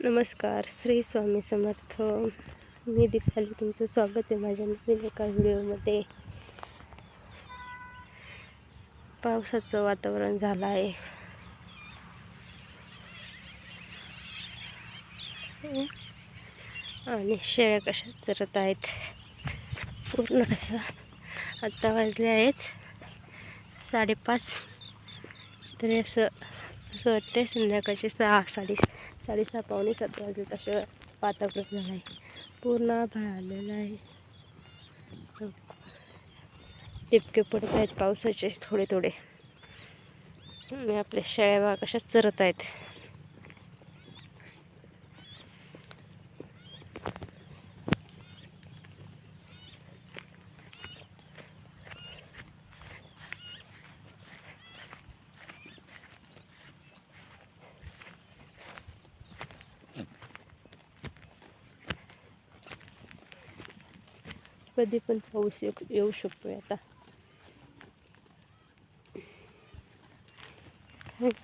नमस्कार श्री स्वामी समर्थ. मी दीपाली तुमचं स्वागत आहे माझ्या नवीन एका व्हिडिओमध्ये. पावसाचं वातावरण झालं आहे. आणि शेळ्या कशा चरत आहेत? पूर्ण असं आत्ता वाजले आहेत साडेपाच. तरी असं असं वाटते संध्याकाळचे सहा साडे साडेसहा पावणे सात वाजले तसं वातावरण झालं आहे पूर्ण आभाळ आलेलं आहे. टिपके पडत आहेत पावसाचे थोडे थोडे आपल्या शेळ्या कशा चरत आहेत. कधी पण पाऊस येऊ येऊ आता.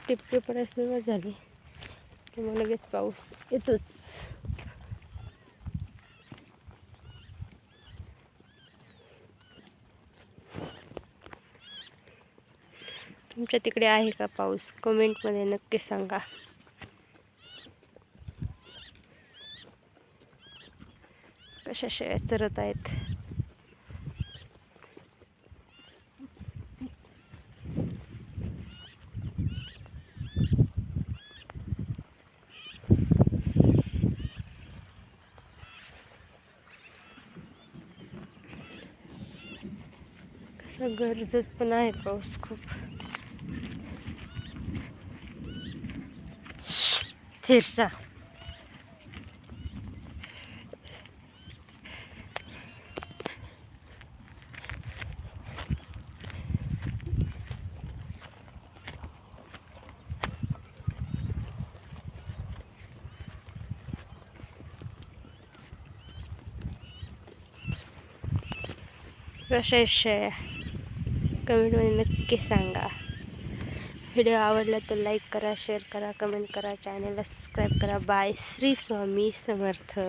टिपके पडायला सुरुवात झाली. किंवा लगेच पाऊस येतोच. तुमच्या तिकडे आहे का पाऊस? कमेंटमध्ये नक्की सांगा. कशा शेळ्या चरत आहेत? कसा गरजत पण आहे पाऊस खूप. थिरसा कशा आहेत शेळ्या? कमेंटमध्ये नक्की सांगा. व्हिडिओ आवडला तर लाईक करा शेअर करा कमेंट करा चॅनलला सबस्क्राईब करा. बाय. श्री स्वामी समर्थ.